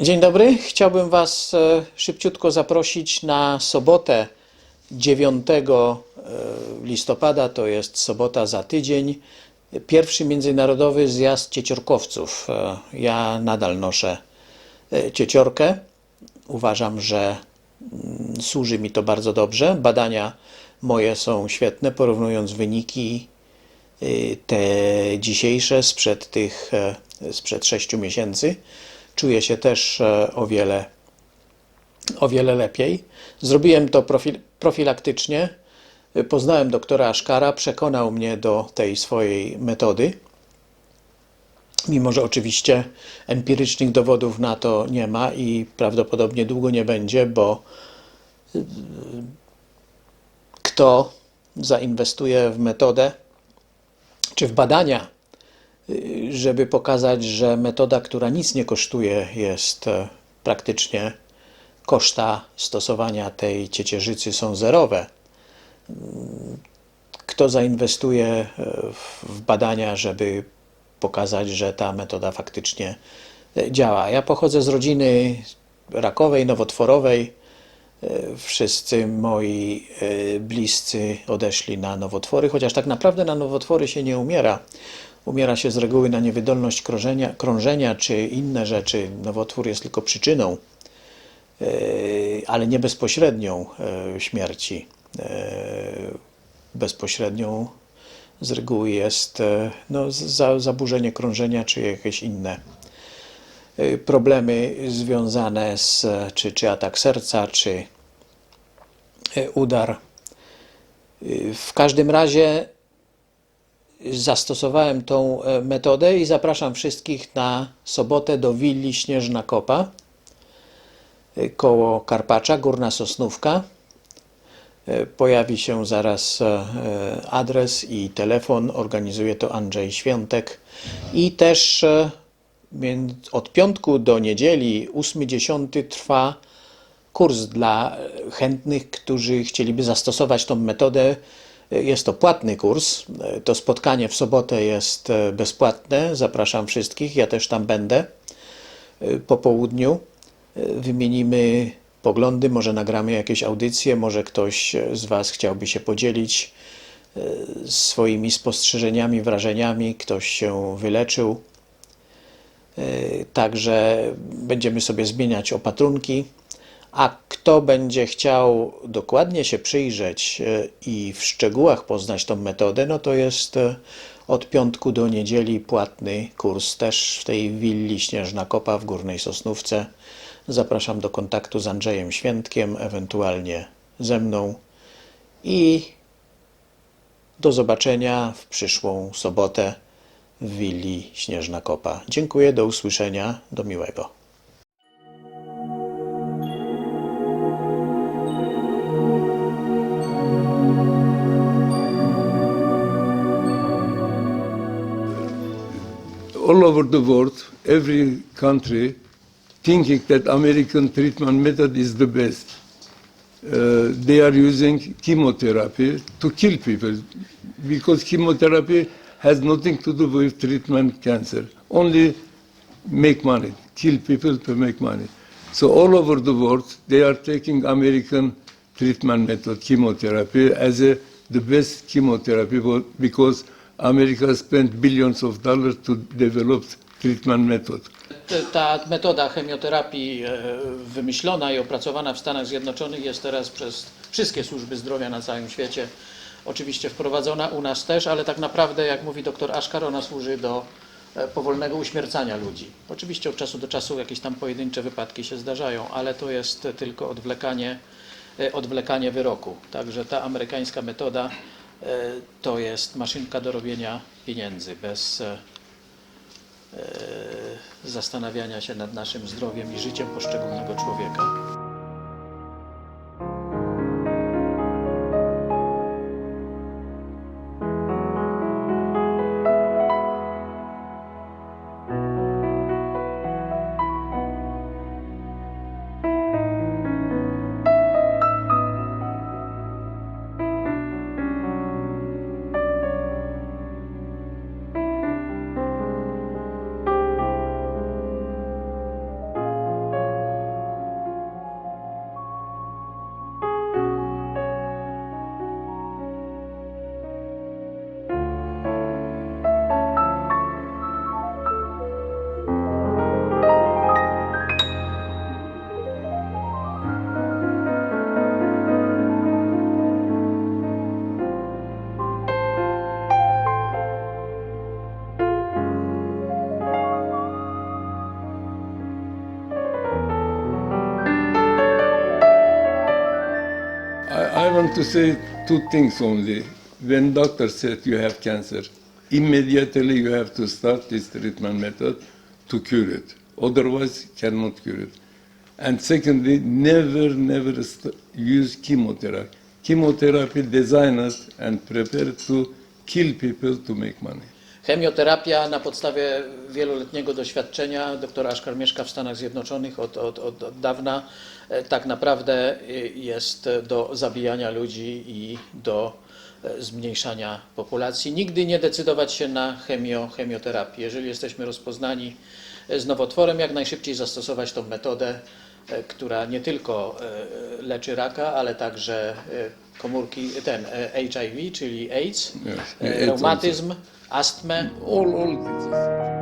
Dzień dobry. Chciałbym Was e, szybciutko zaprosić na sobotę 9 e, listopada, to jest sobota za tydzień. Pierwszy międzynarodowy zjazd cieciorkowców. E, Ja nadal noszę cieciorkę. Uważam, że mm, służy mi to bardzo dobrze. Badania moje są świetne, porównując wyniki te dzisiejsze sprzed tych, sprzed 6 miesięcy. Czuję się też e, o wiele, o wiele lepiej. Zrobiłem to profil, profilaktycznie. Poznałem doktora Aszkara, przekonał mnie do tej swojej metody. Mimo, że oczywiście empirycznych dowodów na to nie ma i prawdopodobnie długo nie będzie, bo y, kto zainwestuje w metodę czy w badania, żeby pokazać, że metoda, która nic nie kosztuje, jest e, praktycznie koszta stosowania tej ciecierzycy są zerowe. Kto zainwestuje e, w- badania, żeby pokazać, że ta metoda faktycznie e, działa. Ja pochodzę z rodziny rakowej, nowotworowej. Wszyscy moi bliscy odeszli na nowotwory, chociaż tak naprawdę na nowotwory się nie umiera. Umiera się z reguły na niewydolność krążenia, krążenia czy inne rzeczy. Nowotwór jest tylko przyczyną, e, ale nie bezpośrednią e, śmierci. E, Bezpośrednią z reguły jest no, za, zaburzenie krążenia czy jakieś inne problemy związane z czy, czy atak serca, czy udar. W każdym razie zastosowałem tą e, metodę i zapraszam wszystkich na sobotę do willi Śnieżna Kopa y, koło Karpacza, Górna Sosnówka. E, Pojawi się zaraz e, adres i telefon. Organizuje to Andrzej Świątek. I też e, od piątku do niedzieli 8-10 trwa kurs dla e, chętnych, którzy chcieliby zastosować tą metodę. Jest to płatny kurs. To spotkanie w sobotę jest e, bezpłatne. Zapraszam wszystkich. Ja też tam będę e, po południu. E, Wymienimy poglądy, może nagramy jakieś audycje, może ktoś z Was chciałby się podzielić swoimi spostrzeżeniami, wrażeniami, ktoś się wyleczył. Także będziemy sobie zmieniać opatrunki. A kto będzie chciał dokładnie się przyjrzeć e, i w szczegółach poznać tą metodę, no to jest e, od piątku do niedzieli płatny kurs też w tej willi Śnieżna Kopa w Górnej Sosnówce. Zapraszam do kontaktu z Andrzejem Świętkiem, ewentualnie ze mną i do zobaczenia w przyszłą sobotę w willi Śnieżna Kopa. Dziękuję, do usłyszenia, do miłego. All over the world, every country thinking that American treatment method is the best. Uh, they are using chemotherapy to kill people because chemotherapy has nothing to do with treatment cancer. Only make money, kill people to make money. So all over the world, they are taking American treatment method, chemotherapy, as a, the best chemotherapy because America spent billions of dollars to develop treatment method. Ta metoda chemioterapii e, wymyślona i opracowana w Stanach Zjednoczonych jest teraz przez wszystkie służby zdrowia na całym świecie oczywiście wprowadzona u nas też, ale tak naprawdę, jak mówi dr Aszkar, ona służy do e, powolnego uśmiercania ludzi. Oczywiście od czasu do czasu jakieś tam pojedyncze wypadki się zdarzają, ale to jest tylko odwlekanie, e, odwlekanie wyroku. Także ta amerykańska metoda to jest maszynka do robienia pieniędzy bez e, zastanawiania się nad naszym zdrowiem i życiem poszczególnego człowieka. I want to say two things only. When doctor said you have cancer, immediately you have to start this treatment method to cure it. Otherwise, cannot cure it. And secondly, never, never use chemotherapy. Chemotherapy designed and prepared to kill people to make money. Chemioterapia na podstawie wieloletniego doświadczenia, doktor Aszkar mieszka w Stanach Zjednoczonych od, od, od, od dawna, tak naprawdę e, jest do zabijania ludzi i do e, zmniejszania populacji. Nigdy nie decydować się na chemio, chemioterapię. Jeżeli jesteśmy rozpoznani e, z nowotworem, jak najszybciej zastosować tą metodę, e, która nie tylko e, leczy raka, ale także e, komórki, ten e, HIV, czyli AIDS, e, reumatyzm, astmę. All, all.